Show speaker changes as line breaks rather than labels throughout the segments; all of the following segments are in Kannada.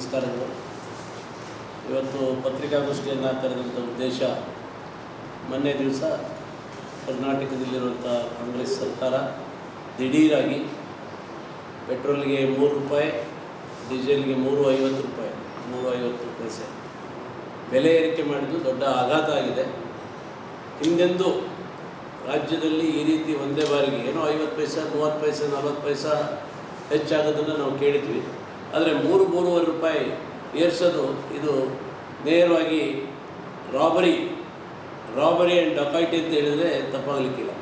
ನಮಸ್ಕಾರಗಳು ಇವತ್ತು ಪತ್ರಿಕಾಗೋಷ್ಠಿಯನ್ನು ಕರೆದಂಥ ಉದ್ದೇಶ ಮೊನ್ನೆ ದಿವಸ ಕರ್ನಾಟಕದಲ್ಲಿರುವಂಥ ಕಾಂಗ್ರೆಸ್ ಸರ್ಕಾರ ದಿಢೀರಾಗಿ ಪೆಟ್ರೋಲ್ಗೆ ಮೂರು ರೂಪಾಯಿ, ಡೀಸೆಲ್ಗೆ ಮೂರು ಐವತ್ತು ರೂಪಾಯಿ, ಮೂರು ಐವತ್ತು ಪೈಸೆ. ಬೆಲೆ ಏರಿಕೆ ಮಾಡಿದ್ದು ದೊಡ್ಡ ಆಘಾತ ಆಗಿದೆ. ಹಿಂದೆಂದೂ ರಾಜ್ಯದಲ್ಲಿ ಈ ರೀತಿ ಒಂದೇ ಬಾರಿಗೆ ಏನೋ ಐವತ್ತು ಪೈಸೆ, ಮೂವತ್ತು ಪೈಸೆ, ನಲ್ವತ್ತು ಪೈಸೆ ಹೆಚ್ಚಾಗೋದನ್ನು ನಾವು ಕೇಳಿದ್ವಿ. ಆದರೆ ಮೂರು ಮೂರುವರೆ ರೂಪಾಯಿ ಏರಿಸೋದು ಇದು ನೇರವಾಗಿ ರಾಬರಿ ರಾಬರಿ ಆ್ಯಂಡ್ ಡಕಾಯಿಟಿ ಅಂತ ಹೇಳಿದರೆ ತಪ್ಪಾಗಲಿಕ್ಕಿಲ್ಲ.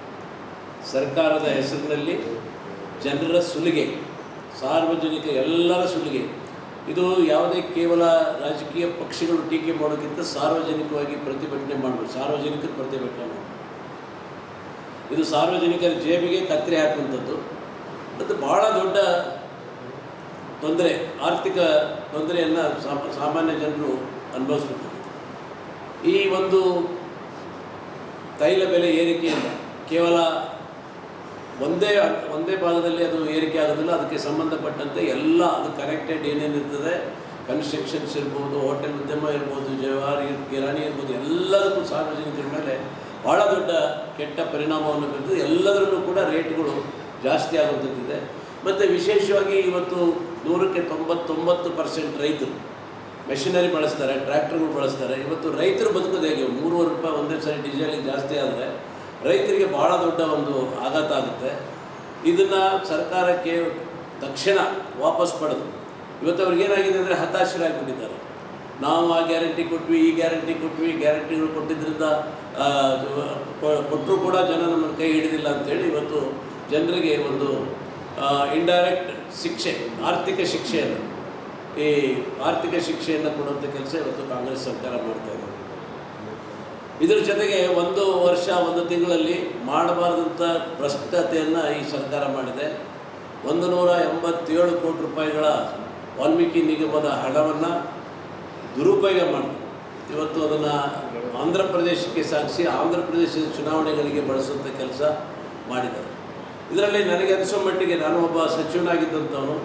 ಸರ್ಕಾರದ ಹೆಸರಿನಲ್ಲಿ ಜನರ ಸುಲಿಗೆ, ಸಾರ್ವಜನಿಕ ಎಲ್ಲರ ಸುಲಿಗೆ. ಇದು ಯಾವುದೇ ಕೇವಲ ರಾಜಕೀಯ ಪಕ್ಷಗಳು ಟೀಕೆ ಮಾಡೋಕ್ಕಿಂತ ಸಾರ್ವಜನಿಕವಾಗಿ ಪ್ರತಿಭಟನೆ ಮಾಡಬೇಕು ಸಾರ್ವಜನಿಕರು ಪ್ರತಿಭಟನೆ ಮಾಡಬೇಕು. ಇದು ಸಾರ್ವಜನಿಕರ ಜೇಬಿಗೆ ಕತ್ತರಿ ಹಾಕುವಂಥದ್ದು. ಮತ್ತು ಭಾಳ ದೊಡ್ಡ ತೊಂದರೆ, ಆರ್ಥಿಕ ತೊಂದರೆಯನ್ನು ಸಾಮ- ಸಾಮಾನ್ಯ ಜನರು ಅನುಭವಿಸ್ಬೇಕಾಗಿದೆ ಈ ಒಂದು ತೈಲ ಬೆಲೆ ಏರಿಕೆಯಿಂದ ಕೇವಲ ಒಂದೇ ಒಂದೇ ಭಾಗದಲ್ಲಿ ಅದು ಏರಿಕೆ ಆಗೋದಿಲ್ಲ. ಅದಕ್ಕೆ ಸಂಬಂಧಪಟ್ಟಂತೆ ಎಲ್ಲ ಅದು ಕನೆಕ್ಟೆಡ್ ಏನೇನಿರ್ತದೆ ಕನ್ಸ್ಟ್ರಕ್ಷನ್ಸ್ ಇರ್ಬೋದು ಹೋಟೆಲ್ ಉದ್ಯಮ ಇರ್ಬೋದು, ಜವಾರಿ, ಕಿರಾಣಿ ಇರ್ಬೋದು, ಎಲ್ಲದಕ್ಕೂ ಸಾರ್ವಜನಿಕರ ಮೇಲೆ ಭಾಳ ದೊಡ್ಡ ಕೆಟ್ಟ ಪರಿಣಾಮವನ್ನು ಬೀರ್ತದೆ ಎಲ್ಲದರಲ್ಲೂ ಕೂಡ ರೇಟ್ಗಳು ಜಾಸ್ತಿ ಆಗುವಂಥದ್ದಿದೆ ಮತ್ತು ವಿಶೇಷವಾಗಿ ಇವತ್ತು ನೂರಕ್ಕೆ ತೊಂಬತ್ತೊಂಬತ್ತು ಪರ್ಸೆಂಟ್ ರೈತರು ಮೆಷಿನರಿ ಬಳಸ್ತಾರೆ ಟ್ರ್ಯಾಕ್ಟರ್ಗಳು ಬಳಸ್ತಾರೆ. ಇವತ್ತು ರೈತರು ಬದುಕೋದು ಹೇಗೆ? ಮೂರುವರೆ ರೂಪಾಯಿ ಒಂದೇ ಸರಿ ಡೀಸೆಲಿಗೆ ಜಾಸ್ತಿ ಆದರೆ ರೈತರಿಗೆ ಭಾಳ ದೊಡ್ಡ ಒಂದು ಆಘಾತ ಆಗುತ್ತೆ. ಇದನ್ನು ಸರ್ಕಾರಕ್ಕೆ ತಕ್ಷಣ ವಾಪಸ್ ಪಡೆದು, ಇವತ್ತು ಅವ್ರಿಗೆ ಏನಾಗಿದೆ ಅಂದರೆ ಹತಾಶರಾಗಿಬಿಟ್ಟಿದ್ದಾರೆ. ನಾವು ಆ ಗ್ಯಾರಂಟಿ ಕೊಟ್ವಿ, ಈ ಗ್ಯಾರಂಟಿ ಕೊಟ್ವಿ ಗ್ಯಾರಂಟಿಗಳು ಕೊಟ್ಟಿದ್ದರಿಂದ ಕೊಟ್ಟರು ಕೂಡ ಜನ ನಮ್ಮನ್ನು ಕೈ ಹಿಡಿದಿಲ್ಲ ಅಂತೇಳಿ ಇವತ್ತು ಜನರಿಗೆ ಒಂದು ಇಂಡೈರೆಕ್ಟ್ ಶಿಕ್ಷೆ, ಆರ್ಥಿಕ ಶಿಕ್ಷೆಯನ್ನು. ಈ ಆರ್ಥಿಕ ಶಿಕ್ಷೆಯನ್ನು ಕೊಡುವಂಥ ಕೆಲಸ ಇವತ್ತು ಕಾಂಗ್ರೆಸ್ ಸರ್ಕಾರ ಮಾಡ್ತಾ ಇದೆ. ಇದರ ಜೊತೆಗೆ ಒಂದು ವರ್ಷ, ಒಂದು ತಿಂಗಳಲ್ಲಿ ಮಾಡಬಾರ್ದಂಥ ಭ್ರಷ್ಟತೆಯನ್ನು ಈ ಸರ್ಕಾರ ಮಾಡಿದೆ. ಒಂದು ನೂರ ಎಂಬತ್ತೇಳು ಕೋಟಿ ರೂಪಾಯಿಗಳ ವಾಲ್ಮೀಕಿ ನಿಗಮದ ಹಣವನ್ನು ದುರುಪಯೋಗ ಮಾಡಿದೆ ಇವತ್ತು ಅದನ್ನು ಆಂಧ್ರ ಪ್ರದೇಶಕ್ಕೆ ಸಾಗಿಸಿ ಆಂಧ್ರ ಪ್ರದೇಶದ ಚುನಾವಣೆಗಳಿಗೆ ಬಳಸುವಂಥ ಕೆಲಸ ಮಾಡಿದ್ದಾರೆ. ಇದರಲ್ಲಿ ನನಗೆ ಅನಿಸೋ ಮಟ್ಟಿಗೆ ನಾನು ಒಬ್ಬ ಸಚಿವನಾಗಿದ್ದಂಥವನು.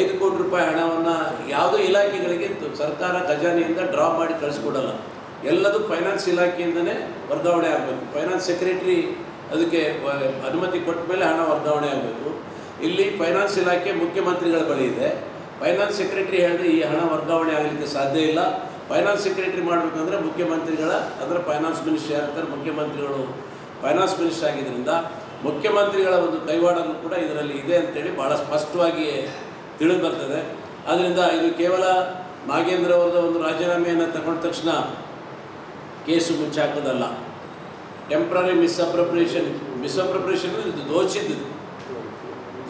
ಐದು ಕೋಟಿ ರೂಪಾಯಿ ಹಣವನ್ನು ಯಾವುದೋ ಇಲಾಖೆಗಳಿಗೆ ಸರ್ಕಾರ ಖಜಾನೆಯಿಂದ ಡ್ರಾ ಮಾಡಿ ಕಳಿಸ್ಕೊಡಲ್ಲ. ಎಲ್ಲದೂ ಫೈನಾನ್ಸ್ ಇಲಾಖೆಯಿಂದನೇ ವರ್ಗಾವಣೆ ಆಗಬೇಕು. ಫೈನಾನ್ಸ್ ಸೆಕ್ರೆಟರಿ ಅದಕ್ಕೆ ಅನುಮತಿ ಕೊಟ್ಟ ಮೇಲೆ ಹಣ ವರ್ಗಾವಣೆ ಆಗಬೇಕು. ಇಲ್ಲಿ ಫೈನಾನ್ಸ್ ಇಲಾಖೆ ಮುಖ್ಯಮಂತ್ರಿಗಳ ಬಳಿ ಇದೆ. ಫೈನಾನ್ಸ್ ಸೆಕ್ರೆಟರಿ ಹೇಳಿದ್ರೆ ಈ ಹಣ ವರ್ಗಾವಣೆ ಆಗಲಿಕ್ಕೆ ಸಾಧ್ಯ ಇಲ್ಲ. ಫೈನಾನ್ಸ್ ಸೆಕ್ರೆಟರಿ ಮಾಡಬೇಕಂದ್ರೆ ಮುಖ್ಯಮಂತ್ರಿಗಳ, ಅಂದರೆ ಫೈನಾನ್ಸ್ ಮಿನಿಸ್ಟರ್ ಯಾರು ಮುಖ್ಯಮಂತ್ರಿಗಳು ಫೈನಾನ್ಸ್ ಮಿನಿಸ್ಟರ್ ಆಗಿದ್ದರಿಂದ ಮುಖ್ಯಮಂತ್ರಿಗಳ ಒಂದು ಕೈವಾಡವೂ ಕೂಡ ಇದರಲ್ಲಿ ಇದೆ ಅಂತೇಳಿ ಭಾಳ ಸ್ಪಷ್ಟವಾಗಿ ತಿಳಿದು ಬರ್ತದೆ. ಆದ್ದರಿಂದ ಇದು ಕೇವಲ ನಾಗೇಂದ್ರ ಅವರದ ಒಂದು ರಾಜೀನಾಮೆಯನ್ನು ತಗೊಂಡ ತಕ್ಷಣ ಕೇಸು ಮುಚ್ಚಾಕೋದಲ್ಲ ಟೆಂಪ್ರರಿ ಮಿಸ್ಅಪ್ರಪ್ರಿಯೇಷನ್ ಮಿಸ್ಅಪ್ರಪ್ರಿಯೇಷನ್ ಇದು ದೋಚಿದ್ದು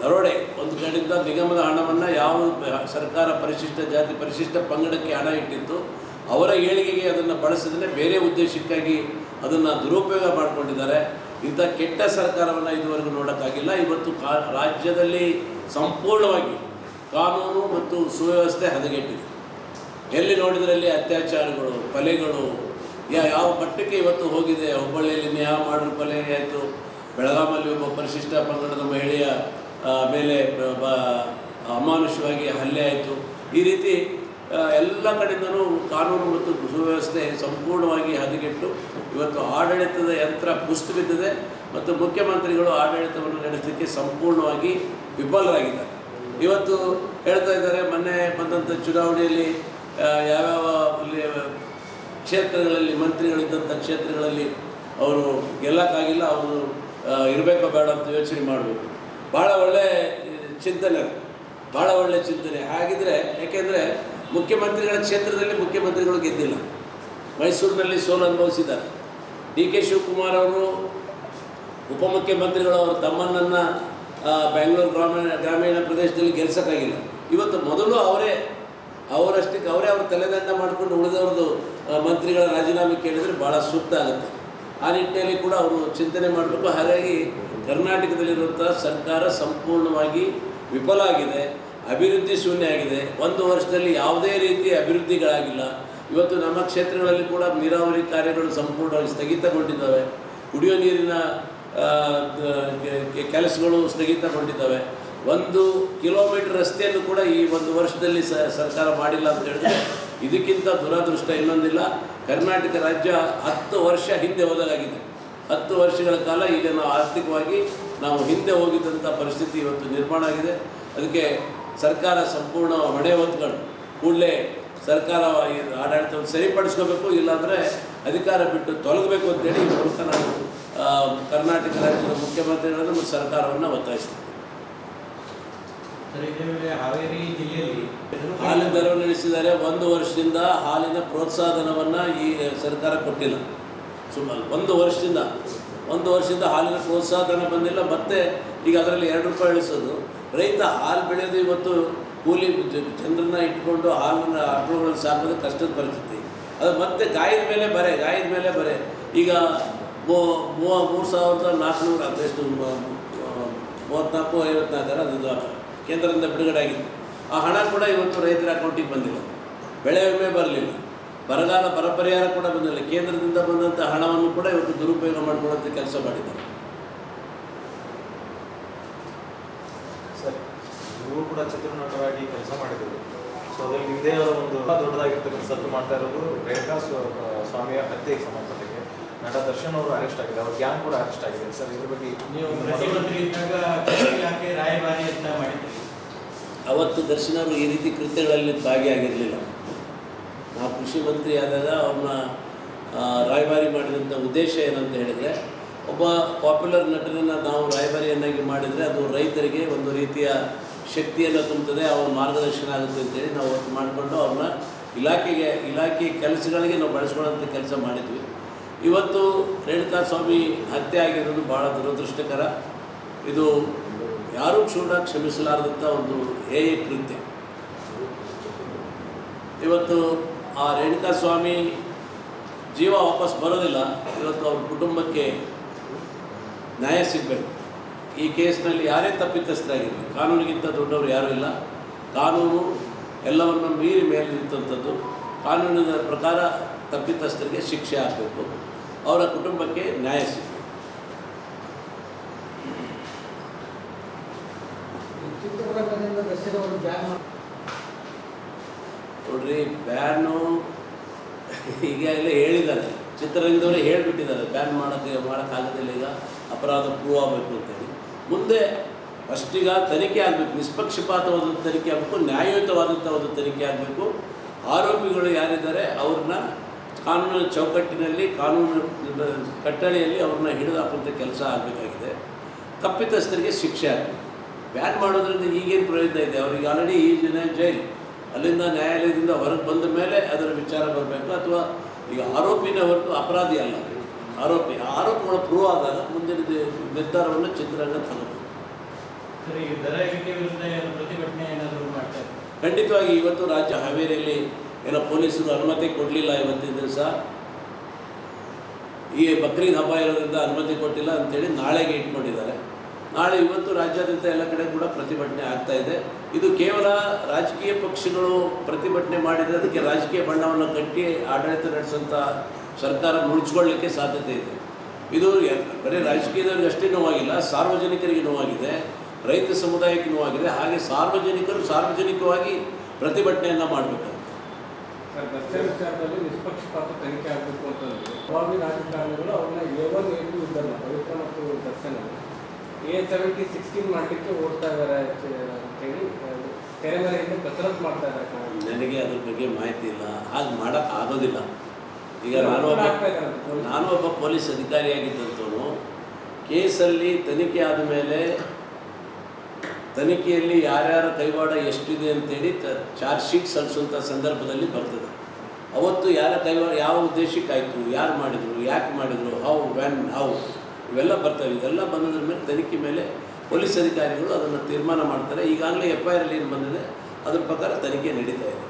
ದರೋಡೆ, ಒಂದು ಕಡೆಯಿಂದ ನಿಗಮದ ಹಣವನ್ನು ಯಾವ ಸರ್ಕಾರ ಪರಿಶಿಷ್ಟ ಜಾತಿ ಪರಿಶಿಷ್ಟ ಪಂಗಡಕ್ಕೆ ಹಣ ಇಟ್ಟಿತ್ತು, ಅವರ ಏಳಿಗೆಗೆ ಅದನ್ನು ಬಳಸಿದ್ರೆ ಬೇರೆ ಉದ್ದೇಶಕ್ಕಾಗಿ ಅದನ್ನು ದುರುಪಯೋಗ ಮಾಡಿಕೊಂಡಿದ್ದಾರೆ. ಇಂಥ ಕೆಟ್ಟ ಸರ್ಕಾರವನ್ನು ಇದುವರೆಗೂ ನೋಡೋಕ್ಕಾಗಿಲ್ಲ. ಇವತ್ತು ಕಾ, ರಾಜ್ಯದಲ್ಲಿ ಸಂಪೂರ್ಣವಾಗಿ ಕಾನೂನು ಮತ್ತು ಸುವ್ಯವಸ್ಥೆ ಹದಗೆಟ್ಟಿದೆ. ಎಲ್ಲಿ ನೋಡಿದ್ರಲ್ಲಿ ಅತ್ಯಾಚಾರಗಳು, ಕೊಲೆಗಳು ಯಾವ ಮಟ್ಟಕ್ಕೆ ಇವತ್ತು ಹೋಗಿದೆ, ಹುಬ್ಬಳ್ಳಿಯಲ್ಲಿ ನ್ಯಾಯ ಮಾಡಲು ಕೊಲೆ ಆಯಿತು ಬೆಳಗಾಮಲ್ಲಿ ಒಬ್ಬ ಪರಿಶಿಷ್ಟ ಪಂಗಡದ ಮಹಿಳೆಯ ಮೇಲೆ ಅಮಾನುಷವಾಗಿ ಹಲ್ಲೆ ಆಯಿತು, ಈ ರೀತಿ ಎಲ್ಲ ಕಡೆಯಿಂದಲೂ ಕಾನೂನು ಮತ್ತು ಸುವ್ಯವಸ್ಥೆ ಸಂಪೂರ್ಣವಾಗಿ ಹದಗೆಟ್ಟು ಇವತ್ತು ಆಡಳಿತದ ಯಂತ್ರ ಪುಸ್ತು ಬಿದ್ದಿದೆ ಮತ್ತು ಮುಖ್ಯಮಂತ್ರಿಗಳು ಆಡಳಿತವನ್ನು ನಡೆಸಲಿಕ್ಕೆ ಸಂಪೂರ್ಣವಾಗಿ ವಿಫಲರಾಗಿದ್ದಾರೆ. ಇವತ್ತು ಹೇಳ್ತಾ ಇದ್ದಾರೆ, ಮೊನ್ನೆ ಬಂದಂಥ ಚುನಾವಣೆಯಲ್ಲಿ ಯಾವ್ಯಾವ ಕ್ಷೇತ್ರಗಳಲ್ಲಿ ಮಂತ್ರಿಗಳಿದ್ದಂಥ ಕ್ಷೇತ್ರಗಳಲ್ಲಿ ಅವರು ಗೆಲ್ಲಕ್ಕಾಗಿಲ್ಲ, ಅವರು ಇರಬೇಕೋ ಬೇಡ ಅಂತ ಯೋಚನೆ ಮಾಡಬೇಕು. ಭಾಳ ಒಳ್ಳೆ ಚಿಂತನೆ. ಭಾಳ ಒಳ್ಳೆ ಚಿಂತನೆ. ಹಾಗಿದ್ರೆ, ಯಾಕೆಂದರೆ ಮುಖ್ಯಮಂತ್ರಿಗಳ ಕ್ಷೇತ್ರದಲ್ಲಿ ಮುಖ್ಯಮಂತ್ರಿಗಳು ಗೆದ್ದಿಲ್ಲ. ಮೈಸೂರಿನಲ್ಲಿ ಸೋಲು ಅನುಭವಿಸಿದ್ದಾರೆ. ಡಿ ಕೆ ಶಿವಕುಮಾರ್ ಅವರು, ಉಪಮುಖ್ಯಮಂತ್ರಿಗಳು ಅವರ ತಮ್ಮನನ್ನು ಬೆಂಗಳೂರು ಗ್ರಾಮೀಣ ಗ್ರಾಮೀಣ ಪ್ರದೇಶದಲ್ಲಿ ಗೆಲ್ಸೋಕ್ಕಾಗಿಲ್ಲ. ಇವತ್ತು ಮೊದಲು ಅವರೇ, ಅವರಷ್ಟಕ್ಕೆ ಅವರೇ ಅವ್ರ ತಲೆದಂಡ ಮಾಡಿಕೊಂಡು ಉಳಿದವ್ರದ್ದು ಮಂತ್ರಿಗಳ ರಾಜೀನಾಮೆ ಕೇಳಿದರೆ ಭಾಳ ಸೂಕ್ತ ಆಗುತ್ತೆ. ಆ ನಿಟ್ಟಿನಲ್ಲಿ ಕೂಡ ಅವರು ಚಿಂತನೆ ಮಾಡಬೇಕು. ಹಾಗಾಗಿ ಕರ್ನಾಟಕದಲ್ಲಿರುವಂಥ ಸರ್ಕಾರ ಸಂಪೂರ್ಣವಾಗಿ ವಿಫಲ ಆಗಿದೆ. ಅಭಿವೃದ್ಧಿ ಶೂನ್ಯ ಆಗಿದೆ. ಒಂದು ವರ್ಷದಲ್ಲಿ ಯಾವುದೇ ರೀತಿಯ ಅಭಿವೃದ್ಧಿಗಳಾಗಿಲ್ಲ. ಇವತ್ತು ನಮ್ಮ ಕ್ಷೇತ್ರಗಳಲ್ಲಿ ಕೂಡ ನೀರಾವರಿ ಕಾರ್ಯಗಳು ಸಂಪೂರ್ಣವಾಗಿ ಸ್ಥಗಿತಗೊಂಡಿದ್ದಾವೆ. ಕುಡಿಯೋ ನೀರಿನ ಕೆಲಸಗಳು ಸ್ಥಗಿತಗೊಂಡಿದ್ದಾವೆ. ಒಂದು ಕಿಲೋಮೀಟರ್ ರಸ್ತೆಯನ್ನು ಕೂಡ ಈ ಒಂದು ವರ್ಷದಲ್ಲಿ ಸರ್ಕಾರ ಮಾಡಿಲ್ಲ ಅಂತ ಹೇಳಿದ್ರೆ ಇದಕ್ಕಿಂತ ದುರಾದೃಷ್ಟ ಇನ್ನೊಂದಿಲ್ಲ. ಕರ್ನಾಟಕ ರಾಜ್ಯ ಹತ್ತು ವರ್ಷ ಹಿಂದೆ ಹೋದಲಾಗಿದೆ ಹತ್ತು ವರ್ಷಗಳ ಕಾಲ ಈಗ ನಾವು ಆರ್ಥಿಕವಾಗಿ ನಾವು ಹಿಂದೆ ಹೋಗಿದ್ದಂಥ ಪರಿಸ್ಥಿತಿ ಇವತ್ತು ನಿರ್ಮಾಣ ಆಗಿದೆ. ಅದಕ್ಕೆ ಸರ್ಕಾರ ಸಂಪೂರ್ಣ ಹೊಣೆ ಹೊತ್ಕೊಂಡು ಕೂಡಲೇ ಸರ್ಕಾರ ಆಡಳಿತವನ್ನು ಸರಿಪಡಿಸ್ಕೋಬೇಕು ಇಲ್ಲಾಂದರೆ ಅಧಿಕಾರ ಬಿಟ್ಟು ತೊಲಗಬೇಕು ಅಂತೇಳಿ ಈ ಮೂಲಕ ನಾವು ಆ, ಕರ್ನಾಟಕ ರಾಜ್ಯದ ಮುಖ್ಯಮಂತ್ರಿಗಳನ್ನು ಮತ್ತು ಸರ್ಕಾರವನ್ನು
ಜಿಲ್ಲೆಯಲ್ಲಿ
ಹಾಲಿನ ದರವನ್ನು ನಡೆಸಿದ್ದಾರೆ ಒಂದು ವರ್ಷದಿಂದ ಹಾಲಿನ ಪ್ರೋತ್ಸಾಹಧನವನ್ನು ಈ ಸರ್ಕಾರ ಕೊಟ್ಟಿಲ್ಲ. ಸುಮಾರು ಒಂದು ವರ್ಷದಿಂದ ಒಂದು ವರ್ಷದಿಂದ ಹಾಲಿನ ಪ್ರೋತ್ಸಾಹಧನ ಬಂದಿಲ್ಲ. ಮತ್ತೆ ಈಗ ಅದರಲ್ಲಿ ಎರಡು ರೂಪಾಯಿ ಇಳಿಸೋದು. ರೈತ ಹಾಲು ಬೆಳೆಯೋದು ಇವತ್ತು ಕೂಲಿ ಚಂದ್ರನ ಇಟ್ಕೊಂಡು ಹಾಲನ್ನು ಆಟೋಗಳನ್ನು ಸಾಕೋದು ಕಷ್ಟದ ಪರಿಸ್ಥಿತಿ. ಅದು ಮತ್ತೆ ಗಾಯದ ಮೇಲೆ ಬರೆ, ಗಾಯದ ಮೇಲೆ ಬರೆ. ಈಗ ಮೂವ, ಮೂರು ಸಾವಿರದ ನಾಲ್ಕುನೂರ ಅದೆಷ್ಟು ಮೂವತ್ತ್ನಾಲ್ಕು ಐವತ್ನಾಲ್ಕರ ಅದು ಕೇಂದ್ರದಿಂದ ಬಿಡುಗಡೆ ಆಗಿದೆ. ಆ ಹಣ ಕೂಡ ಇವತ್ತು ರೈತರ ಅಕೌಂಟಿಗೆ ಬಂದಿಲ್ಲ. ಬೆಳೆ ವಿಮೆ ಬರಲಿಲ್ಲ. ಬರಗಾಲ ಬರ ಪರಿಹಾರ ಕೂಡ ಬಂದಿಲ್ಲ. ಕೇಂದ್ರದಿಂದ ಬಂದಂಥ ಹಣವನ್ನು ಕೂಡ ಇವತ್ತು ದುರುಪಯೋಗ ಮಾಡಿಕೊಳ್ಳುವಂಥ ಕೆಲಸ ಮಾಡಿದ್ದಾರೆ
ಸರ್ ನೀವು ಕೂಡ ಚಿತ್ರನಟರಾಗಿ ಕೆಲಸ ಮಾಡಿದರು. ಸೊ ಅದರಲ್ಲಿ ನಿಮ್ಮದೇ ಆದ ಒಂದು ದೊಡ್ಡದಾಗಿರ್ತಕ್ಕಂಥ ಸದ್ದು ಮಾಡ್ತಾ ಇರೋದು ರೇಖಾ ಸ್ವಾಮಿಯ ಹತ್ಯೆಗೆ ಸಂಬಂಧಪಟ್ಟಿಗೆ. ನಟ ದರ್ಶನ್ ಅವರು ಅರೆಸ್ಟ್ ಆಗಿದೆ. ಅವ್ರ ಗ್ಯಾಂಗ್ ಕೂಡ ಅರೆಸ್ಟ್ ಆಗಿದೆ. ಸರ್ ಇದ್ರ ಬಗ್ಗೆ
ನೀವು ಮುಖ್ಯಮಂತ್ರಿ ಇದ್ದಾಗ ಇಲಾಖೆ ರಾಯಭಾರಿ ಅಂತ ಮಾಡಿದ್ರಿ?
ಅವತ್ತು ದರ್ಶನವರು ಈ ರೀತಿ ಕೃತ್ಯಗಳಲ್ಲಿ ಭಾಗಿಯಾಗಿರಲಿಲ್ಲ. ನಾವು ಕೃಷಿ ಮಂತ್ರಿ ಆದಾಗ ಅವ್ರನ್ನ ರಾಯಭಾರಿ ಮಾಡಿದಂಥ ಉದ್ದೇಶ ಏನಂತ ಹೇಳಿದರೆ ಒಬ್ಬ ಪಾಪ್ಯುಲರ್ ನಟನನ್ನು ನಾವು ರಾಯಭಾರಿಯನ್ನಾಗಿ ಮಾಡಿದರೆ ಅದು ರೈತರಿಗೆ ಒಂದು ರೀತಿಯ ಶಕ್ತಿಯನ್ನು ತುಂಬುತ್ತದೆ ಅವ್ರ ಮಾರ್ಗದರ್ಶನ ಆಗುತ್ತೆ ಅಂತೇಳಿ ನಾವು ಅವತ್ತು ಮಾಡಿಕೊಂಡು ಅವ್ರನ್ನ ಇಲಾಖೆಗೆ, ಇಲಾಖೆ ಕೆಲಸಗಳಿಗೆ ನಾವು ಬಳಸ್ಕೊಳ್ಳೋಂಥ ಕೆಲಸ ಮಾಡಿದ್ವಿ. ಇವತ್ತು ರೇಣುಕಾ ಸ್ವಾಮಿ ಹತ್ಯೆ ಆಗಿರೋದು ಭಾಳ ದುರದೃಷ್ಟಕರ. ಇದು ಯಾರೂ ಕೂಡ ಕ್ಷಮಿಸಲಾರದಂಥ ಒಂದು ಹೇಯ ಕೃತ್ಯ. ಇವತ್ತು ಆ ರೇಣುಕಾ ಸ್ವಾಮಿ ಜೀವ ವಾಪಸ್ ಬರೋದಿಲ್ಲ. ಇವತ್ತು ಅವ್ರ ಕುಟುಂಬಕ್ಕೆ ನ್ಯಾಯ ಸಿಗಬೇಕು. ಈ ಕೇಸ್ನಲ್ಲಿ ಯಾರೇ ತಪ್ಪಿತಸ್ಥರಾಗಿರಲಿ ಕಾನೂನಿಗಿಂತ ದೊಡ್ಡವರು ಯಾರೂ ಇಲ್ಲ. ಕಾನೂನು ಎಲ್ಲವನ್ನು ಮೀರಿ ಮೇಲೆ ನಿಂತಂಥದ್ದು. ಕಾನೂನಿನ ಪ್ರಕಾರ ತಪ್ಪಿತಸ್ಥರಿಗೆ ಶಿಕ್ಷೆ ಆಗಬೇಕು. ಅವರ ಕುಟುಂಬಕ್ಕೆ ನ್ಯಾಯ ಸಿಗಬೇಕು. ನೋಡ್ರಿ ಬ್ಯಾನು ಈಗಾಗಲೇ ಹೇಳಿದ್ದಾರೆ. ಚಿತ್ರರಂಗದವರೇ ಹೇಳಿಬಿಟ್ಟಿದ್ದಾರೆ ಬ್ಯಾನ್ ಮಾಡೋಕ್ಕೆ ಮಾಡೋಕ್ಕಾಗೋದಿಲ್ಲ ಈಗ. ಅಪರಾಧ ಪ್ರೂವ್ ಆಗಬೇಕು ಅಂತೇಳಿ. ಮುಂದೆ ಫಸ್ಟೀಗ ತನಿಖೆ ಆಗಬೇಕು, ನಿಷ್ಪಕ್ಷಪಾತವಾದ ತನಿಖೆ ಆಗಬೇಕು ನ್ಯಾಯಯುತವಾದಂಥ ಒಂದು ತನಿಖೆ ಆಗಬೇಕು. ಆರೋಪಿಗಳು ಯಾರಿದ್ದಾರೆ, ಅವ್ರನ್ನ ಕಾನೂನಿನ ಚೌಕಟ್ಟಿನಲ್ಲಿ, ಕಾನೂನು ಕಟ್ಟಳೆಯಲ್ಲಿ ಅವ್ರನ್ನ ಹಿಡಿದು ಕೆಲಸ ಆಗಬೇಕಾಗಿದೆ. ತಪ್ಪಿತಸ್ಥರಿಗೆ ಶಿಕ್ಷೆ ಆಗಬೇಕು. ಬ್ಯಾನ್ ಮಾಡೋದ್ರಿಂದ ಈಗೇನು ಪ್ರಯೋಜನ ಇದೆ? ಅವ್ರಿಗೆ ಆಲ್ರೆಡಿ ಈ ಜನ ಜೈಲ್. ಅಲ್ಲಿಂದ ನ್ಯಾಯಾಲಯದಿಂದ ಹೊರಗೆ ಬಂದ ಮೇಲೆ ಅದರ ವಿಚಾರ ಬರಬೇಕು. ಅಥವಾ ಈಗ ಆರೋಪಿನ ಹೊರತು ಅಪರಾಧಿ ಅಲ್ಲ. ಆರೋಪಿ ಆ ಆರೋಪಗಳು ಪ್ರೂವ್ ಆದಾಗ ಮುಂದಿನ ನಿರ್ಧಾರವನ್ನು ಚಿತ್ರರಂಗ
ಮಾಡ್ತಾ
ಖಂಡಿತವಾಗಿ ಇವತ್ತು ರಾಜ್ಯ ಹಾವೇರಿಯಲ್ಲಿ ಏನೋ ಪೊಲೀಸರು ಅನುಮತಿ ಕೊಡಲಿಲ್ಲ ಇವತ್ತಿನ ದಿವಸ. ಈ ಬಕ್ರೀದ್ ಹಬ್ಬ ಇರೋದ್ರಿಂದ ಅನುಮತಿ ಕೊಟ್ಟಿಲ್ಲ ಅಂತೇಳಿ ನಾಳೆಗೆ ಇಟ್ಕೊಂಡಿದ್ದಾರೆ. ನಾಳೆ ಇವತ್ತು ರಾಜ್ಯಾದ್ಯಂತ ಎಲ್ಲ ಕಡೆ ಕೂಡ ಪ್ರತಿಭಟನೆ ಆಗ್ತಾ ಇದೆ. ಇದು ಕೇವಲ ರಾಜಕೀಯ ಪಕ್ಷಗಳು ಪ್ರತಿಭಟನೆ ಮಾಡಿದರೆ ಅದಕ್ಕೆ ರಾಜಕೀಯ ಬಣ್ಣವನ್ನು ಕಟ್ಟಿ ಆಡಳಿತ ನಡೆಸೋಂಥ ಸರ್ಕಾರ ಮುಳುಚ್ಕೊಳ್ಳಿಕ್ಕೆ ಸಾಧ್ಯತೆ ಇದೆ. ಇದು ಬರೀ ರಾಜಕೀಯದವ್ರಿಗೆ ಅಷ್ಟೇ ನೋವಾಗಿಲ್ಲ ಸಾರ್ವಜನಿಕರಿಗೆ ನೋವಾಗಿದೆ ರೈತ ಸಮುದಾಯಕ್ಕೆ ನೋವಾಗಿದೆ ಹಾಗೆ ಸಾರ್ವಜನಿಕರು ಸಾರ್ವಜನಿಕವಾಗಿ ಪ್ರತಿಭಟನೆಯನ್ನು ಮಾಡಬೇಕಾಗುತ್ತೆ.
ಸರ್ ದರ್ಶನ ವಿಚಾರದಲ್ಲಿ ನಿಷ್ಪಕ್ಷಪಾತ ತನಿಖೆ ಆಗಬೇಕು ಅಂತ ಪ್ರಭಾವಿ ರಾಜಕಾರಣಿಗಳು ಅವ್ರನ್ನ ಎ ಒನ್ ಎ ಟು ಇದ್ದಲ್ಲ ಪವಿತ್ರ ಮತ್ತು ದರ್ಶನ ಎ ಸೆವೆಂಟಿ ಸಿಕ್ಸ್ಟೀನ್ ಮಾಡಲಿಕ್ಕೆ ಓಡ್ತಾ ಇದ್ದಾರೆ ಅಂತೇಳಿ ತೆರೆಮರೆಯಿಂದ ತೆರೆ ಮರೆಯಿಂದ ಕಸರತ್ತು ಮಾಡ್ತಾ ಇದ್ದಾರೆ
ನನಗೆ ಅದ್ರ ಬಗ್ಗೆ ಮಾಹಿತಿ ಇಲ್ಲ. ಹಾಗೆ ಮಾಡೋಕ್ಕೆ ಆಗೋದಿಲ್ಲ. ಈಗ ನಾನು ಒಬ್ಬ. ನಾನು ಒಬ್ಬ ಪೊಲೀಸ್ ಅಧಿಕಾರಿಯಾಗಿದ್ದಂಥವನು ಕೇಸಲ್ಲಿ ತನಿಖೆ ಆದಮೇಲೆ ತನಿಖೆಯಲ್ಲಿ ಯಾರ್ಯಾರ ಕೈವಾಡ ಎಷ್ಟಿದೆ ಅಂತೇಳಿ ತ ಚಾರ್ಜ್ ಶೀಟ್ ಸಲ್ಲಿಸುವಂಥ ಸಂದರ್ಭದಲ್ಲಿ ಬರ್ತದೆ. ಅವತ್ತು ಯಾರ ಕೈವಾಡ ಯಾವ ಉದ್ದೇಶಕ್ಕಾಯಿತು ಯಾರು ಮಾಡಿದರು, ಯಾಕೆ ಮಾಡಿದರು ಹೌ ವ್ಯಾನ್ ಹೌ ಇವೆಲ್ಲ ಬರ್ತವೆ. ಇದೆಲ್ಲ ಬಂದದ್ರ ಮೇಲೆ ತನಿಖೆ ಮೇಲೆ ಪೊಲೀಸ್ ಅಧಿಕಾರಿಗಳು ಅದನ್ನು ತೀರ್ಮಾನ ಮಾಡ್ತಾರೆ. ಈಗಾಗಲೇ ಎಫ್ ಐ ಆರ್ ಏನು ಬಂದಿದೆ, ಅದ್ರ ಪ್ರಕಾರ ತನಿಖೆ ನಡೀತಾ ಇದೆ.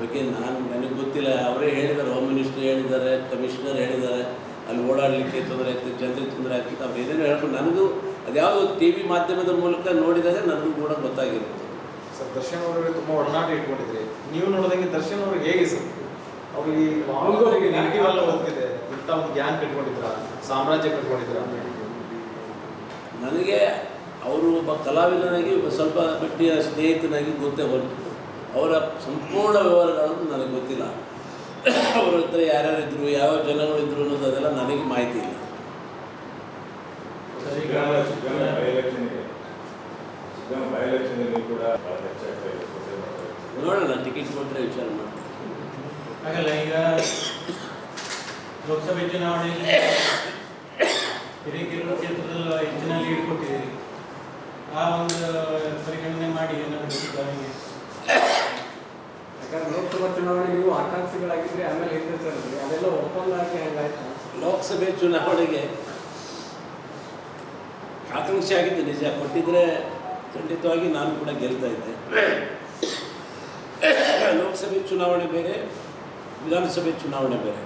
ಬಗ್ಗೆ ನಾನು ನನಗೆ ಗೊತ್ತಿಲ್ಲ. ಅವರೇ ಹೇಳಿದ್ದಾರೆ ಹೋಮ್ ಮಿನಿಸ್ಟರ್ ಹೇಳಿದ್ದಾರೆ ಕಮಿಷನರ್ ಹೇಳಿದ್ದಾರೆ. ಅಲ್ಲಿ ಓಡಾಡಲಿಕ್ಕೆ ತೊಂದರೆ ಆಗ್ತದೆ ಜನರಿಗೆ ತೊಂದರೆ ಆಗ್ತದೆ ಅವ್ರು ಏನೇನು ಹೇಳ್ಬೋದು ನನಗೂ ಅದ್ಯಾವುದೋ ಟಿ ವಿ ಮಾಧ್ಯಮದ ಮೂಲಕ ನೋಡಿದಾಗ ನನಗೂ ಕೂಡ ಗೊತ್ತಾಗಿರುತ್ತೆ.
ಸರ್ ದರ್ಶನ್ ಅವರಿಗೆ ತುಂಬ ಒಡನಾಟ ಇಟ್ಕೊಂಡಿದ್ರಿ. ನೀವು ನೋಡಿದಂಗೆ ದರ್ಶನ್ ಅವ್ರಿಗೆ ಹೇಗೆ ಸರ್? ಅವ್ರಿಗೆ ಅವರಿಗೆ ನೆಗೆಟಿವ್ ಎಲ್ಲ ಹೋಗ್ತಿದೆ. ಇಂಥ ಒಂದು ಗ್ಯಾಂಗ್ ಕಟ್ಕೊಂಡಿದ್ರ? ಸಾಮ್ರಾಜ್ಯ ಕಟ್ಕೊಂಡಿದ್ರ?
ನನಗೆ ಅವರು ಒಬ್ಬ ಕಲಾವಿದನಾಗಿ ಒಬ್ಬ ಸ್ವಲ್ಪ ಬಿಟ್ಟಿಯ ಸ್ನೇಹಿತನಾಗಿ ಗೊತ್ತೇ ಹೊರತು ಅವರ ಸಂಪೂರ್ಣ ವಿವರಗಳನ್ನು ನನಗೆ ಗೊತ್ತಿಲ್ಲ. ಅವ್ರ ಹತ್ರ ಯಾರ್ಯಾರಿದ್ರು ಯಾವ ಜನಗಳಿದ್ರು ಅನ್ನೋದು ಅದೆಲ್ಲ ನನಗೆ ಮಾಹಿತಿ ಇಲ್ಲ. ನೋಡೋಣ ಟಿಕೆಟ್ ಕೊಟ್ಟರೆ ವಿಚಾರ ಮಾಡ್ತೀನಿ.
ಹಾಗಲ್ಲ ಈಗ ಲೋಕಸಭೆ ಚುನಾವಣೆಯಲ್ಲಿ ಹಿರೇಕೆರೂರು ಕ್ಷೇತ್ರದಲ್ಲಿ ಹೆಚ್ಚಿನ ಲೀಡ್ ಕೊಟ್ಟಿದ್ದೀರಿ. ಆ ಒಂದು ಪರಿಗಣನೆ ಮಾಡಿ ಏನಾದರೂ
ಆಮೇಲೆ ಸರ್
ಲೋಕಸಭೆ ಚುನಾವಣೆಗೆ ಆಕಾಂಕ್ಷೆ ಆಗಿದ್ದು ನಿಜ, ಕೊಟ್ಟಿದ್ರೆ ಖಂಡಿತವಾಗಿ ನಾನು ಕೂಡ ಗೆಲ್ತಾ ಇದ್ದೆ. ಲೋಕಸಭೆ ಚುನಾವಣೆ ಬೇರೆ, ವಿಧಾನಸಭೆ ಚುನಾವಣೆ ಬೇರೆ.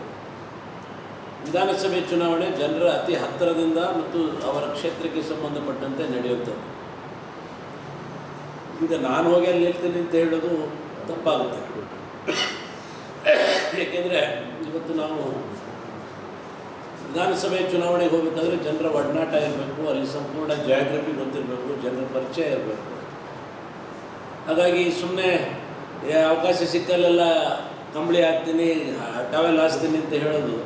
ವಿಧಾನಸಭೆ ಚುನಾವಣೆ ಜನರ ಅತಿ ಹತ್ತಿರದಿಂದ ಮತ್ತು ಅವರ ಕ್ಷೇತ್ರಕ್ಕೆ ಸಂಬಂಧಪಟ್ಟಂತೆ ನಡೆಯುತ್ತದೆ. ಈಗ ನಾನು ಹೋಗಿ ಅಲ್ಲಿ ಹೇಳ್ತೀನಿ ಅಂತ ಹೇಳೋದು ತಪ್ಪಾಗುತ್ತೆ. ಏಕೆಂದರೆ ಇವತ್ತು ನಾವು ವಿಧಾನಸಭೆ ಚುನಾವಣೆಗೆ ಹೋಗಬೇಕಾದ್ರೆ ಜನರ ಒಡನಾಟ ಇರಬೇಕು, ಅಲ್ಲಿ ಸಂಪೂರ್ಣ ಜಾಗ್ರಫಿ ಗೊತ್ತಿರಬೇಕು ಜನರ ಪರಿಚಯ ಇರಬೇಕು. ಹಾಗಾಗಿ ಸುಮ್ಮನೆ ಅವಕಾಶ ಸಿಕ್ಕಲ್ಲೆಲ್ಲ ಕಂಬಳಿ ಹಾಕ್ತೀನಿ, ಟಾವೆಲ್ ಹಾಸ್ತೀನಿ ಅಂತ ಹೇಳೋದು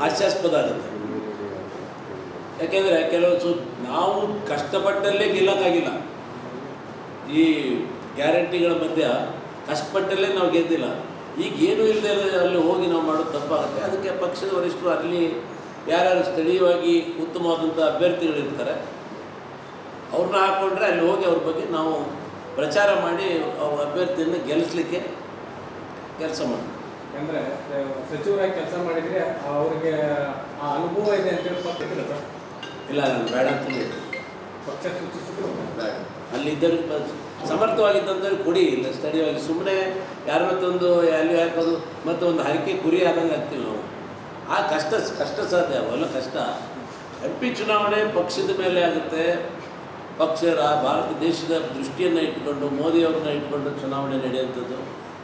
ಹಾಸ್ಯಾಸ್ಪದ ಆಗುತ್ತೆ. ಯಾಕೆಂದರೆ ಕೆಲವು ಸು, ನಾವು ಕಷ್ಟಪಟ್ಟಲ್ಲೇ ಗೆಲ್ಲೋಕ್ಕಾಗಿಲ್ಲ. ಈ ಗ್ಯಾರಂಟಿಗಳ ಮಧ್ಯ ಕಷ್ಟಪಟ್ಟಲ್ಲೇ ನಾವು ಗೆದ್ದಿಲ್ಲ. ಈಗ ಏನೂ ಇಲ್ಲದೆ ಅಲ್ಲಿ ಹೋಗಿ ನಾವು ಮಾಡೋದು ತಪ್ಪಾಗುತ್ತೆ. ಅದಕ್ಕೆ ಪಕ್ಷದ ವರಿಷ್ಠರು ಅಲ್ಲಿ ಯಾರ್ಯಾರು ಸ್ಥಳೀಯವಾಗಿ ಉತ್ತಮವಾದಂಥ ಅಭ್ಯರ್ಥಿಗಳಿರ್ತಾರೆ ಅವ್ರನ್ನ ಹಾಕ್ಕೊಂಡ್ರೆ ಅಲ್ಲಿ ಹೋಗಿ ಅವ್ರ ಬಗ್ಗೆ ನಾವು ಪ್ರಚಾರ ಮಾಡಿ ಅವ್ರ ಅಭ್ಯರ್ಥಿಯನ್ನು ಗೆಲ್ಲಿಸ್ಲಿಕ್ಕೆ ಕೆಲಸ ಮಾಡಿ
ಅಂದರೆ ಸಚಿವರಾಗಿ ಕೆಲಸ ಮಾಡಿದ್ರೆ ಅವರಿಗೆ ಆ ಅನುಭವ ಇದೆ ಅಂತೇಳಿ ಪಕ್ಷ
ಇಲ್ಲ ನಾನು ಬೇಡ ಅಂತ.
ಪಕ್ಷ ಸೂಚಿಸಿದ್ರು
ಬೇಡ. ಅಲ್ಲಿದ್ದವ್ರಿಗೆ ಸಮರ್ಥವಾಗಿದ್ದಂಥವ್ರಿಗೆ ಕೊಡಿ. ಇಲ್ಲ ಸ್ಥಳೀಯವಾಗಿ ಸುಮ್ಮನೆ ಯಾರು ಮತ್ತೊಂದು ವ್ಯಾಲ್ಯೂ ಹಾಕೋದು ಮತ್ತು ಒಂದು ಹರಕೆ ಕುರಿ ಆದಂಗೆ ಆಗ್ತೀವಿ ನಾವು. ಆ ಕಷ್ಟ ಕಷ್ಟ ಸಾಧ್ಯ, ಅವೆಲ್ಲ ಕಷ್ಟ. ಎಂ ಪಿ ಚುನಾವಣೆ ಪಕ್ಷದ ಮೇಲೆ ಆಗುತ್ತೆ. ಪಕ್ಷ ಭಾರತ ದೇಶದ ದೃಷ್ಟಿಯನ್ನು ಇಟ್ಕೊಂಡು ಮೋದಿಯವ್ರನ್ನ ಇಟ್ಕೊಂಡು ಚುನಾವಣೆ ನಡೆಯುವಂಥದ್ದು,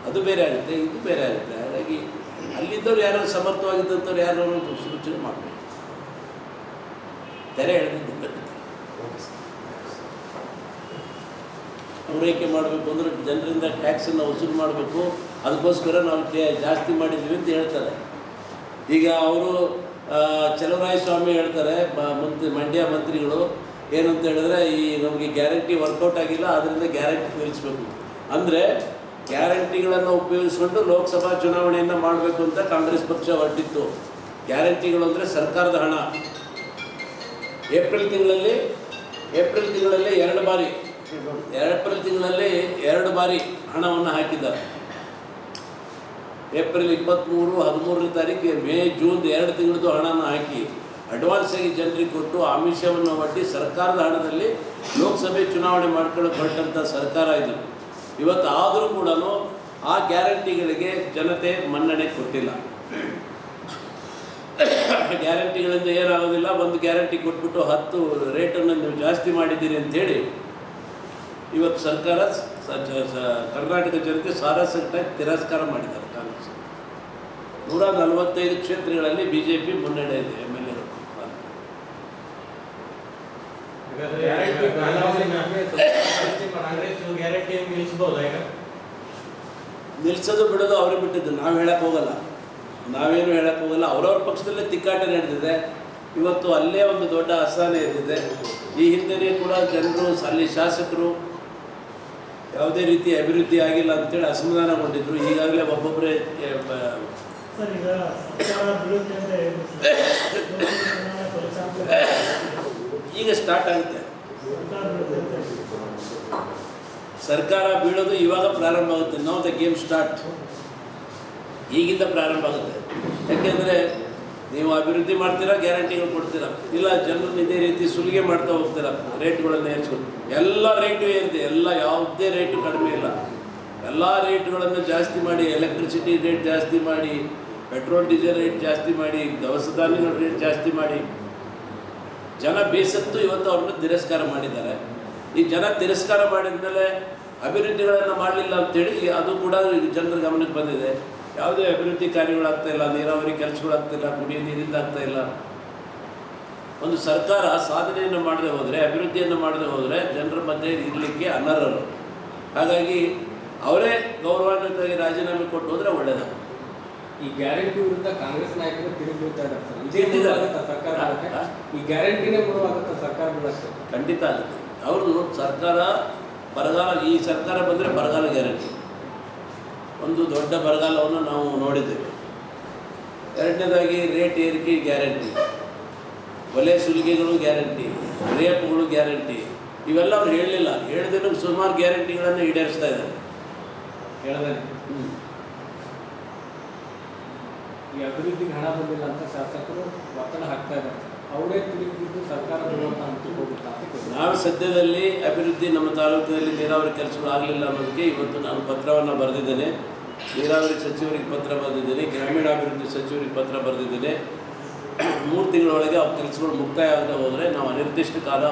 ಅದು ಬೇರೆ ಆಗುತ್ತೆ, ಇದು ಬೇರೆ ಆಗುತ್ತೆ. ಹಾಗಾಗಿ ಅಲ್ಲಿದ್ದವ್ರು ಯಾರು ಸಮರ್ಥವಾಗಿದ್ದಂಥವ್ರು ಯಾರು ಸೂಚನೆ ಮಾಡಬೇಕು. ತೆರೆ ಹೇಳಿದ್ದು
ಓಕೆ ಸರ್.
ಪೂರೈಕೆ ಮಾಡಬೇಕು ಅಂದರೆ ಜನರಿಂದ ಟ್ಯಾಕ್ಸನ್ನು ವಸೂಲು ಮಾಡಬೇಕು. ಅದಕ್ಕೋಸ್ಕರ ನಾವು ಜಾಸ್ತಿ ಮಾಡಿದ್ದೀವಿ ಅಂತ ಹೇಳ್ತಾರೆ. ಈಗ ಅವರು ಚಲವರಾಯ ಸ್ವಾಮಿ ಹೇಳ್ತಾರೆ ಮಂತ್ರಿ, ಮಂಡ್ಯ ಮಂತ್ರಿಗಳು ಏನಂತ ಹೇಳಿದ್ರೆ ಈ ನಮಗೆ ಗ್ಯಾರಂಟಿ ವರ್ಕೌಟ್ ಆಗಿಲ್ಲ ಅದರಿಂದ ಗ್ಯಾರಂಟಿ ತೀರಿಸಬೇಕು. ಅಂದರೆ ಗ್ಯಾರಂಟಿಗಳನ್ನು ಉಪಯೋಗಿಸ್ಕೊಂಡು ಲೋಕಸಭಾ ಚುನಾವಣೆಯನ್ನು ಮಾಡಬೇಕು ಅಂತ ಕಾಂಗ್ರೆಸ್ ಪಕ್ಷ ಹೊರಟಿತ್ತು. ಗ್ಯಾರಂಟಿಗಳು ಅಂದರೆ ಸರ್ಕಾರದ ಹಣ. ಏಪ್ರಿಲ್ ತಿಂಗಳಲ್ಲಿ ಏಪ್ರಿಲ್ ತಿಂಗಳಲ್ಲಿ ಎರಡು ಬಾರಿ ಏಪ್ರಿಲ್ ತಿಂಗಳಲ್ಲಿ ಎರಡು ಬಾರಿ ಹಣವನ್ನು ಹಾಕಿದ್ದಾರೆ. ಏಪ್ರಿಲ್ ಇಪ್ಪತ್ತ್ಮೂರು ಹದಿಮೂರನೇ ತಾರೀಕು ಮೇ ಜೂನ್ ಎರಡು ತಿಂಗಳದ್ದು ಹಣನ ಹಾಕಿ ಅಡ್ವಾನ್ಸ್ ಆಗಿ ಜನರಿಗೆ ಕೊಟ್ಟು ಆಮಿಷವನ್ನು ಒಡ್ಡಿ ಸರ್ಕಾರದ ಹಣದಲ್ಲಿ ಲೋಕಸಭೆ ಚುನಾವಣೆ ಮಾಡ್ಕೊಳ್ಳೋಕೆ ಹೊರಟಂಥ ಸರ್ಕಾರ ಇದು. ಇವತ್ತು ಆದರೂ ಕೂಡ ಆ ಗ್ಯಾರಂಟಿಗಳಿಗೆ ಜನತೆ ಮನ್ನಣೆ ಕೊಟ್ಟಿಲ್ಲ. ಗ್ಯಾರಂಟಿಗಳಿಂದ ಏನಾಗೋದಿಲ್ಲ, ಒಂದು ಗ್ಯಾರಂಟಿ ಕೊಟ್ಬಿಟ್ಟು ಹತ್ತು ರೇಟನ್ನು ನೀವು ಜಾಸ್ತಿ ಮಾಡಿದ್ದೀರಿ ಅಂಥೇಳಿ ಇವತ್ತು ಸರ್ಕಾರ ಕರ್ನಾಟಕ ಜನತೆ ಸಾರಾಸಗಟಾಗಿ ತಿರಸ್ಕಾರ ಮಾಡಿದ್ದಾರೆ ಕಾಂಗ್ರೆಸ್. ನೂರ ನಲವತ್ತೈದು ಕ್ಷೇತ್ರಗಳಲ್ಲಿ ಬಿ ಜೆ ಪಿ ಮುನ್ನಡೆ ಇದೆ ಎಂ
ಎಲ್
ನಿಲ್ಸೋದು ಬಿಡೋದು ಅವ್ರಿಗೆ ಬಿಟ್ಟಿದ್ದು ನಾವು ಹೇಳಕ್ಕೆ ಹೋಗಲ್ಲ. ನಾವೇನು ಹೇಳಕ್ ಹೋಗಲ್ಲ ಅವ್ರವ್ರ ಪಕ್ಷದಲ್ಲೇ ತಿಕ್ಕಾಟ ನಡೆದಿದೆ. ಇವತ್ತು ಅಲ್ಲೇ ಒಂದು ದೊಡ್ಡ ಅಸಹನೆ ಇದ್ದಿದೆ ಈ ಹಿಂದೆಯೇ ಕೂಡ ಜನರು ಅಲ್ಲಿ ಶಾಸಕರು ಯಾವುದೇ ರೀತಿ ಅಭಿವೃದ್ಧಿ ಆಗಿಲ್ಲ ಅಂತೇಳಿ ಅಸಮಾಧಾನಗೊಂಡಿದ್ರು. ಈಗಾಗಲೇ ಒಬ್ಬೊಬ್ಬರೇ
ಈಗ
ಸ್ಟಾರ್ಟ್ ಆಗುತ್ತೆ.
ಸರ್ಕಾರ
ಬೀಳೋದು ಇವಾಗ ಪ್ರಾರಂಭ ಆಗುತ್ತೆ. ನಾವು ದ ಗೇಮ್ ಸ್ಟಾರ್ಟ್ ಈಗಿಂದ ಪ್ರಾರಂಭ ಆಗುತ್ತೆ. ಯಾಕೆಂದರೆ ನೀವು ಅಭಿವೃದ್ಧಿ ಮಾಡ್ತೀರಾ, ಗ್ಯಾರಂಟಿಗಳು ಕೊಡ್ತೀರಾ? ಇಲ್ಲ ಜನರು ಇದೇ ರೀತಿ ಸುಲಿಗೆ ಮಾಡ್ತಾ ಹೋಗ್ತೀರಾ, ರೇಟ್ಗಳನ್ನು ಹೆಚ್ಚಿಕೊಂಡು ಎಲ್ಲ ರೇಟು ಏರಿದೆ, ಎಲ್ಲ ಯಾವುದೇ ರೇಟು ಕಡಿಮೆ ಇಲ್ಲ. ಎಲ್ಲ ರೇಟ್ಗಳನ್ನು ಜಾಸ್ತಿ ಮಾಡಿ, ಎಲೆಕ್ಟ್ರಿಸಿಟಿ ರೇಟ್ ಜಾಸ್ತಿ ಮಾಡಿ, ಪೆಟ್ರೋಲ್, ಡೀಸೆಲ್ ರೇಟ್ ಜಾಸ್ತಿ ಮಾಡಿ, ದವಸ ಧಾನ್ಯಗಳ ರೇಟ್ ಜಾಸ್ತಿ ಮಾಡಿ. ಜನ ಬೇಸತ್ತು ಇವತ್ತು ಅವ್ರನ್ನ ತಿರಸ್ಕಾರ ಮಾಡಿದ್ದಾರೆ. ಈ ಜನ ತಿರಸ್ಕಾರ ಮಾಡಿದ ಮೇಲೆ ಅಭಿವೃದ್ಧಿಗಳನ್ನು ಮಾಡಲಿಲ್ಲ ಅಂತೇಳಿ ಅದು ಕೂಡ ಜನರ ಗಮನಕ್ಕೆ ಬಂದಿದೆ. ಯಾವುದೇ ಅಭಿವೃದ್ಧಿ ಕಾರ್ಯಗಳಾಗ್ತಾ ಇಲ್ಲ ನೀರಾವರಿ ಕೆಲಸಗಳಾಗ್ತಾ ಇಲ್ಲ ಕುಡಿಯೋ ನೀರಿಂದ ಆಗ್ತಾ ಇಲ್ಲ. ಒಂದು ಸರ್ಕಾರ ಸಾಧನೆಯನ್ನು ಮಾಡದೆ ಹೋದರೆ ಅಭಿವೃದ್ಧಿಯನ್ನು ಮಾಡದೆ ಹೋದರೆ ಜನರ ಮಧ್ಯೆ ಇರಲಿಕ್ಕೆ ಅನರ್ಹರು. ಹಾಗಾಗಿ ಅವರೇ ಗೌರವಾನ್ವಿತವಾಗಿ ರಾಜೀನಾಮೆ ಕೊಟ್ಟು ಹೋದರೆ ಒಳ್ಳೆಯದು
ಈ ಗ್ಯಾರಂಟಿ ವಿರುದ್ಧ ಕಾಂಗ್ರೆಸ್ ನಾಯಕರು ತಿರುಗಿ ಬೀಳ್ತಾ ಇದ್ದಾರೆ ಸರ್. ಇದೇ ಸರ್ಕಾರ. ಈ ಗ್ಯಾರಂಟಿನೇ ಮುಳುವಾಗುತ್ತಾ ಸರ್ಕಾರ
ಖಂಡಿತ ಆಗುತ್ತೆ. ಅವ್ರದ್ದು ಸರ್ಕಾರ ಬರಗಾಲ ಈ ಸರ್ಕಾರ ಬಂದರೆ ಬರಗಾಲ ಗ್ಯಾರಂಟಿ. ಒಂದು ದೊಡ್ಡ ಬರಗಾಲವನ್ನು ನಾವು ನೋಡಿದ್ದೇವೆ. ಎರಡನೇದಾಗಿ ರೇಟ್ ಏರಿಕೆ ಗ್ಯಾರಂಟಿ. ಒಲೆ ಸುಲಿಗೆಗಳು ಗ್ಯಾರಂಟಿ ರೇಪ್ಗಳು ಗ್ಯಾರಂಟಿ ಇವೆಲ್ಲ ಅವ್ರು ಹೇಳಲಿಲ್ಲ. ಹೇಳಿದ್ರೆ ಸುಮಾರು ಗ್ಯಾರಂಟಿಗಳನ್ನು ಈಡೇರಿಸ್ತಾ ಇದ್ದಾರೆ.
ಹೇಳಿದೆ
ಹ್ಮ್.
ಈ ಅಭಿವೃದ್ಧಿಗೆ ಹಣ ಬಂದಿಲ್ಲ ಅಂತ ಶಾಸಕರು ಒತ್ತಡ ಹಾಕ್ತಾ ಇದ್ದಾರೆ. ಅವರೇ ತಿರುಗಿ ಬಿದ್ದು ಸರ್ಕಾರ.
ನಾವು ಸದ್ಯದಲ್ಲಿ ಅಭಿವೃದ್ಧಿ ನಮ್ಮ ತಾಲೂಕಿನಲ್ಲಿ ನೀರಾವರಿ ಕೆಲಸಗಳು ಆಗಲಿಲ್ಲ ಅನ್ನೋದಕ್ಕೆ ಇವತ್ತು ನಾನು ಪತ್ರವನ್ನು ಬರೆದಿದ್ದೇನೆ. ನೀರಾವರಿ ಸಚಿವರಿಗೆ ಪತ್ರ ಬರೆದಿದ್ದೀನಿ ಗ್ರಾಮೀಣಾಭಿವೃದ್ಧಿ ಸಚಿವರಿಗೆ ಪತ್ರ ಬರೆದಿದ್ದೀನಿ. ಮೂರು ತಿಂಗಳೊಳಗೆ ಅವ್ರ ಕೆಲಸಗಳು ಮುಕ್ತಾಯ ಆಗದೆ ಹೋದರೆ ನಾವು ಅನಿರ್ದಿಷ್ಟ ಕಾಲ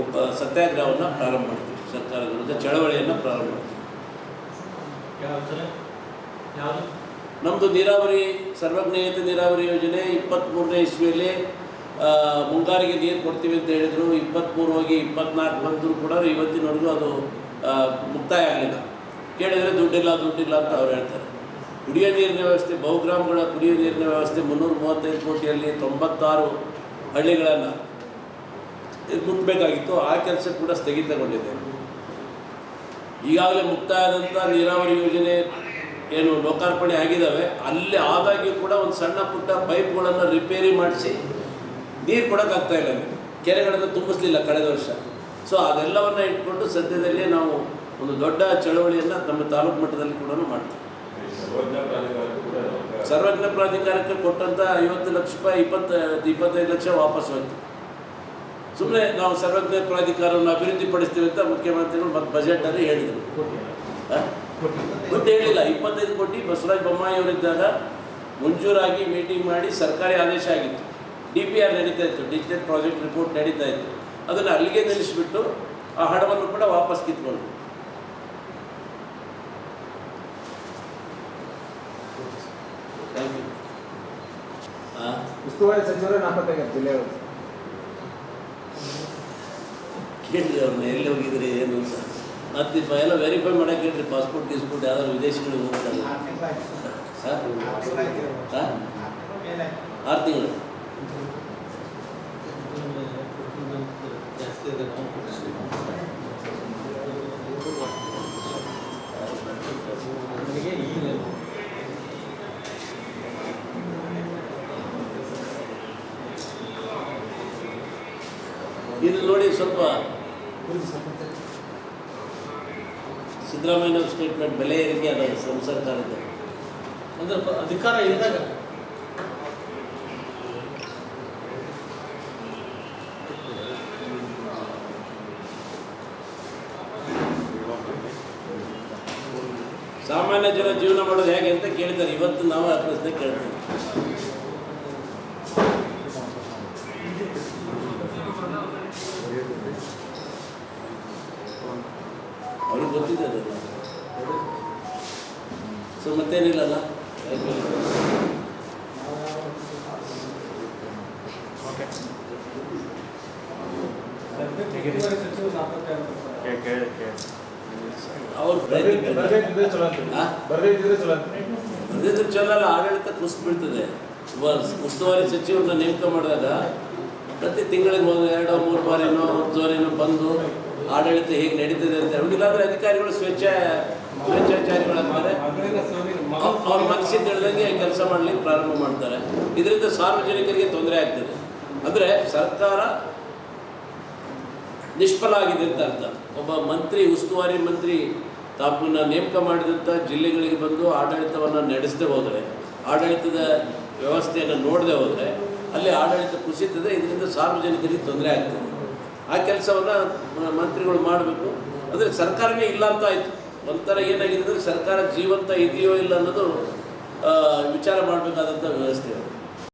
ಒಬ್ಬ ಸತ್ಯಾಗ್ರಹವನ್ನು ಪ್ರಾರಂಭ ಮಾಡ್ತೀವಿ ಸರ್ಕಾರದ ವಿರುದ್ಧ ಚಳವಳಿಯನ್ನು ಪ್ರಾರಂಭ ಮಾಡ್ತೀವಿ. ನಮ್ಮದು ನೀರಾವರಿ ಸರ್ವಜ್ಞೇಯತ ನೀರಾವರಿ ಯೋಜನೆ ಇಪ್ಪತ್ತ್ಮೂರನೇ ಇಸ್ವಿಯಲ್ಲಿ ಮುಂಗಾರಿಗೆ ನೀರು ಕೊಡ್ತೀವಿ ಅಂತ ಹೇಳಿದರು. ಇಪ್ಪತ್ತ್ಮೂರು ಹೋಗಿ ಇಪ್ಪತ್ನಾಲ್ಕು ಬಂದರೂ ಕೂಡ ಇವತ್ತಿನವರೆಗೂ ಅದು ಮುಕ್ತಾಯ ಆಗಲಿಲ್ಲ. ಕೇಳಿದರೆ ದುಡ್ಡಿಲ್ಲ ದುಡ್ಡಿಲ್ಲ ಅಂತ ಅವ್ರು ಹೇಳ್ತಾರೆ. ಕುಡಿಯೋ ನೀರಿನ ವ್ಯವಸ್ಥೆ, ಬಹುಗ್ರಾಮಗಳ ಕುಡಿಯೋ ನೀರಿನ ವ್ಯವಸ್ಥೆ ಮುನ್ನೂರ ಮೂವತ್ತೈದು ಕೋಟಿಯಲ್ಲಿ ತೊಂಬತ್ತಾರು ಹಳ್ಳಿಗಳನ್ನು ಮುಟ್ಟಬೇಕಾಗಿತ್ತು ಆ ಕೆಲಸ ಕೂಡ ಸ್ಥಗಿತಗೊಂಡಿದೆ. ಈಗಾಗಲೇ ಮುಕ್ತಾಯದಂಥ ನೀರಾವರಿ ಯೋಜನೆ ಏನು ಲೋಕಾರ್ಪಣೆ ಆಗಿದ್ದಾವೆ ಅಲ್ಲಿ ಆದಾಗ್ಯೂ ಕೂಡ ಒಂದು ಸಣ್ಣ ಪುಟ್ಟ ಪೈಪ್ಗಳನ್ನು ರಿಪೇರಿ ಮಾಡಿಸಿ ನೀರು ಕೊಡೋಕ್ಕಾಗ್ತಾ ಇಲ್ಲ. ಕೆರೆಗಳನ್ನು ತುಂಬಿಸ್ಲಿಲ್ಲ ಕಳೆದ ವರ್ಷ. ಸೊ ಅದೆಲ್ಲವನ್ನು ಇಟ್ಕೊಂಡು ಸದ್ಯದಲ್ಲೇ ನಾವು ಒಂದು ದೊಡ್ಡ ಚಳವಳಿಯನ್ನು ನಮ್ಮ ತಾಲೂಕು ಮಟ್ಟದಲ್ಲಿ ಕೂಡ ಮಾಡ್ತೀವಿ.
ಸರ್ವಜ್ಞ ಪ್ರಾಧಿಕಾರಕ್ಕೆ
ಕೊಟ್ಟಂಥ ಐವತ್ತು ಲಕ್ಷ ರೂಪಾಯಿ, ಇಪ್ಪತ್ತು, ಇಪ್ಪತ್ತೈದು ಲಕ್ಷ ವಾಪಸ್ ಹೋಯ್ತು ಸುಮ್ಮನೆ ನಾವು ಸರ್ವಜ್ಞ ಪ್ರಾಧಿಕಾರವನ್ನು ಅಭಿವೃದ್ಧಿಪಡಿಸ್ತೀವಿ ಅಂತ ಮುಖ್ಯಮಂತ್ರಿಗಳು ಮತ್ತು ಬಜೆಟಲ್ಲಿ ಹೇಳಿದರು? ದುಡ್ಡು ಹೇಳಿಲ್ಲ, ಇಪ್ಪತ್ತೈದು ಕೋಟಿ ಬಸವರಾಜ ಬೊಮ್ಮಾಯಿ ಅವರಿದ್ದಾಗ ಮಂಜೂರಾಗಿ ಮೀಟಿಂಗ್ ಮಾಡಿ ಸರ್ಕಾರಿ ಆದೇಶ ಆಗಿತ್ತು. ಡಿ ಪಿ ಆರ್ ನಡೀತಾ ಇತ್ತು ಡಿಜಿಟಲ್ ಪ್ರಾಜೆಕ್ಟ್ ರಿಪೋರ್ಟ್ ನಡೀತಾ ಇತ್ತು. ಅದನ್ನು ಅಲ್ಲಿಗೆ ನಿಲ್ಲಿಸಿಬಿಟ್ಟು ಆ ಹಣವನ್ನು ಕೂಡ ವಾಪಸ್ ಕಿತ್ಕೊಂಡು ಥ್ಯಾಂಕ್ ಯು ಹಾಂ
ಉಸ್ತುವಾರಿ ಸಚಿವರೇ ಜಿಲ್ಲೆಯವರು
ಕೇಳಿರಿ ಅವ್ರನ್ನ ಎಲ್ಲಿ ಹೋಗಿದ್ರಿ ಏನು ಅಂತ. ಮತ್ತೆ ಎಲ್ಲ ವೆರಿಫೈ ಮಾಡಕ್ಕೆ ಹೇಳ್ರಿ ಪಾಸ್ಪೋರ್ಟ್ ಗಿಸ್ಪೋರ್ಟ್ ಯಾವ್ದಾದ್ರು ವಿದೇಶಗಳಿಗೆ ಹೋಗ್ತಾರೆ ಆರು ತಿಂಗಳು
ಜಾಸ್ತಿ ಇದೆ ನನಗೆ ಈಗ
ಇದು ನೋಡಿ ಸ್ವಲ್ಪ ಸಿದ್ದರಾಮಯ್ಯ ಸ್ಟೇಟ್ಮೆಂಟ್ ಬೆಲೆ ಏರಿಕೆ ಅದ ನಮ್ಮ ಸರ್ಕಾರದ
ಅಂದ್ರೆ ಅಧಿಕಾರ ಇದ್ದಾಗ
ಸಾಮಾನ್ಯ ಜನ ಜೀವನ ಮಾಡೋದು ಹೇಗೆ ಅಂತ ಕೇಳಿದ್ದಾರೆ. ಇವತ್ತು ನಾವು ಆ ಪ್ರಶ್ನೆ ಕೇಳ್ತೀವಿ. ಅವ್ರಿಗೆ ಗೊತ್ತಿದೆ ಅದೆಲ್ಲ ಸೊ ಮತ್ತೇನಿಲ್ಲಲ್ಲ. ಅವ್ರು ಪ್ರಯತ್ನ
ಬರ್ದೇ ಇದ್ದಿದ್ರೆ ಚಲೋ
ಅಲ್ಲ ಆಡಳಿತ ಕುಸಿದು ಬೀಳ್ತದೆ ಉಸ್ತುವಾರಿ ಸಚಿವರನ್ನ ನೇಮಕ ಮಾಡಿದಾಗ ಪ್ರತಿ ತಿಂಗಳಿಗೆ ಒಂದು ಎರಡು, ಮೂರು ಬಾರಿನೋ ಹತ್ತು ಬಾರಿನೋ ಬಂದು ಆಡಳಿತ ಹೇಗೆ ನಡೀತದೆ ಅಂತ ಹೇಳಿ. ಅಧಿಕಾರಿಗಳು ಸ್ವೇಚ್ಛ ಅವ್ರ- ಅವ್ರ ಮನಸ್ಸಿಗೆ ತಿಳಿದಂಗೆ ಕೆಲಸ ಮಾಡಲಿಕ್ಕೆ ಪ್ರಾರಂಭ ಮಾಡ್ತಾರೆ. ಇದರಿಂದ ಸಾರ್ವಜನಿಕರಿಗೆ ತೊಂದರೆ ಆಗ್ತದೆ. ಅಂದರೆ ಸರ್ಕಾರ ನಿಷ್ಫಲ ಆಗಿದೆ ಅಂತ ಅರ್ಥ. ಒಬ್ಬ ಮಂತ್ರಿ, ಉಸ್ತುವಾರಿ ಮಂತ್ರಿ ತಾಪನ್ನ ನೇಮಕ ಮಾಡಿದಂಥ ಜಿಲ್ಲೆಗಳಿಗೆ ಬಂದು ಆಡಳಿತವನ್ನು ನಡೆಸದೆ ಹೋದರೆ, ಆಡಳಿತದ ವ್ಯವಸ್ಥೆಯನ್ನು ನೋಡದೆ ಹೋದರೆ ಅಲ್ಲಿ ಆಡಳಿತ ಕುಸಿತದೆ ಇದರಿಂದ ಸಾರ್ವಜನಿಕರಿಗೆ ತೊಂದರೆ ಆಗ್ತದೆ. ಆ ಕೆಲಸವನ್ನು ಮಂತ್ರಿಗಳು ಮಾಡಬೇಕು. ಅಂದರೆ ಸರ್ಕಾರನೇ ಇಲ್ಲ ಅಂತ ಆಯಿತು. ಒಂಥರ ಏನಾಗಿದೆ ಅಂದರೆ ಸರ್ಕಾರ ಜೀವಂತ ಇದೆಯೋ ಇಲ್ಲ ಅನ್ನೋದು ವಿಚಾರ ಮಾಡಬೇಕಾದಂಥ ವ್ಯವಸ್ಥೆ.